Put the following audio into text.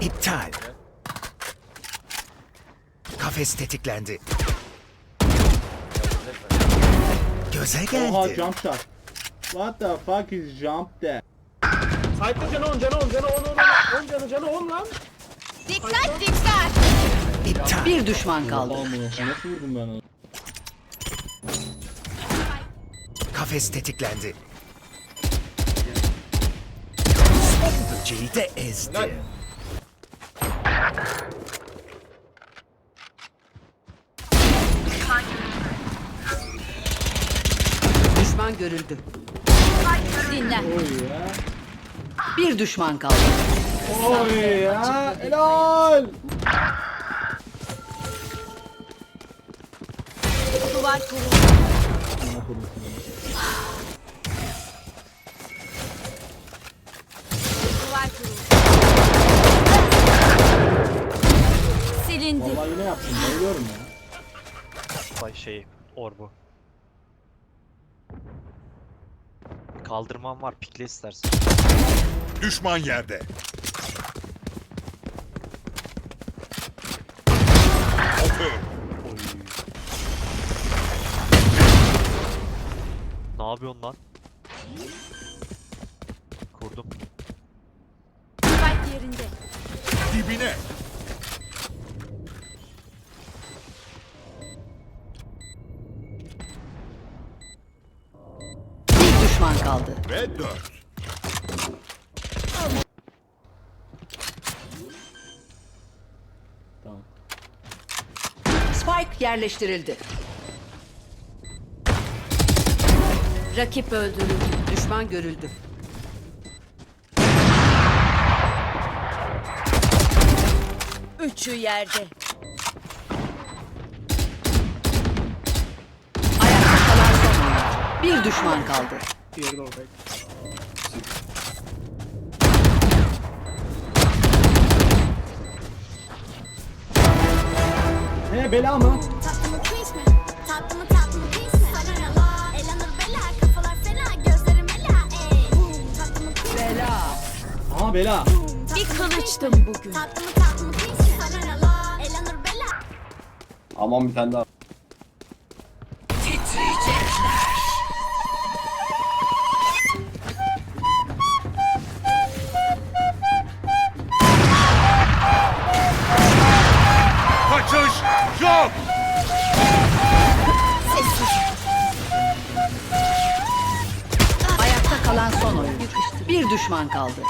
İptal. Kafes tetiklendi. Göze Oha geldi. jump shot. What the fuck is jump there? Sayfa canı 10 canı 10 canı 10 10 10 canı canı 10 lan. Dikkat dikkat. İptal. Bir düşman kaldı. Nasıl vurdum ben onu? Kafes tetiklendi. Son böceği de ezdi. Düşman görüldü. Ya. Bir düşman kaldı. Oy ya. Helal. Duvar seni. Duvar kurulu. Silindi. Vallahi yine yaptım. Bayılıyorum ya. Vay şey orbu. Kaldırmam var pikle istersen. Düşman yerde. Oy. Ne yapıyorsun lan? Kurdum. Spike yerinde. Dibine. Düşman kaldı. Ve dört. Tamam. Spike yerleştirildi. Rakip öldürüldü. Düşman görüldü. Üçü yerde. Ayakta kalan son. Bir düşman kaldı. Diğeri de oradaydı. He bela mı? Mi? Mi? Bela, kafalar fena, gözlerim ey. Mi? Bela. Aha bela. Bir kılıçtım bugün. Mi? Bela. Aman bir tane daha. Yok. Ayakta kalan son oyuncu. Bir düşman kaldı.